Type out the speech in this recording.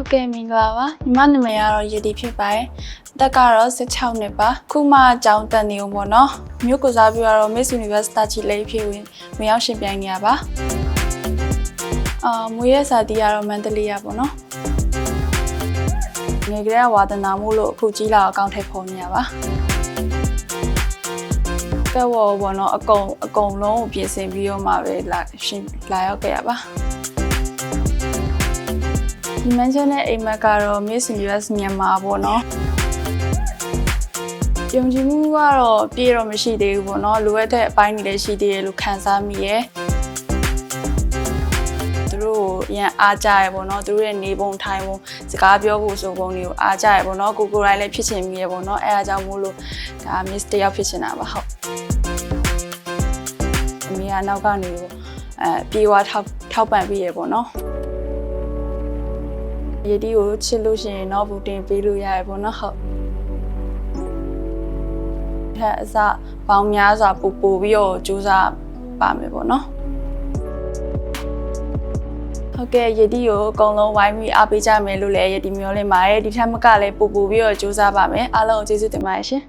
ဟုတ်ကဲ့မင်္ဂလာပါညီမနာမည်ကတော့ရည်တီဖြစ်ပါတယ်အသက်ကတော့16နှစ်ပါခုမှအကြောင်းတက်နေဦးပေါ့နော်မြို့ကိုစားပြီးတော့ Miss Universe တာချီလေးဖြစ်ဝင်ဝင်ရောက်ရှင်ပြိုင်နေရပါအာမွေးရစာတီးကတော့မန္တလေးရပေါ့နော်ငယ်ကလေးကဝါသနာမှုလို့အခုကြီးလာအကောင့်ထိပ်ဖော်နေရပါကဲဝဘောနော်အကုန်အကုန်လုံးကိုပြင်ဆင်ပြီးတော့မှပဲလာရှင်လာရောက်ခဲ့ရပါ ဒီမန်ချက်နဲ့အိမ်မက်ကတော့ Miss US မြန်မာပေါ့နော်ယုံကြည်မှုကတော့ပြည့်တော့မရှိသေးဘူးပေါ့နော်လိုအပ်တဲ့အပိုင်းတွေလည်းရှိသေးတယ်လို့ခံစားမိရယ်သူတို့ကိုအရင်အားကြရယ်ပေါ့နော်သူတို့ရဲ့နေပုံထိုင်ပုံစကားပြောဖို့ဆိုပုံတွေကိုအားကြရယ်ပေါ့နော်ကိုကိုယ်တိုင်လည်းဖြစ်ချင်မိရယ်ပေါ့နော်အဲအားကြောင့်မို့လို့ဒါ Miss တယောက်ဖြစ်ချင်တာပါဟုတ်အမေကနောက်ကနေပေါ့အဲပြေဝထောက်ထောက်ပံ့ပြီးရယ်ပေါ့နော် ရည်တီကိုချစ်လို့ရှိရင်တော့ဘူတင်ပေးလို့ရတယ်ပေါ့နော်ဟုတ်ထက်အစပေါင်းများစွာပူပူပြီးတော့ကြိုးစားပါမယ်ပေါ့နော်ဟုတ်ကဲ့ရည်တီကိုအကုန်လုံးဝိုင်းပြီးအားပေးကြမယ်လို့လည်းရည်တီမျှော်လင့်ပါတယ်ဒီထက်မကလည်းပူပူပြီးတော့ကြိုးစားပါမယ်အားလုံးကိုကျေးဇူးတင်ပါတယ်ရှင်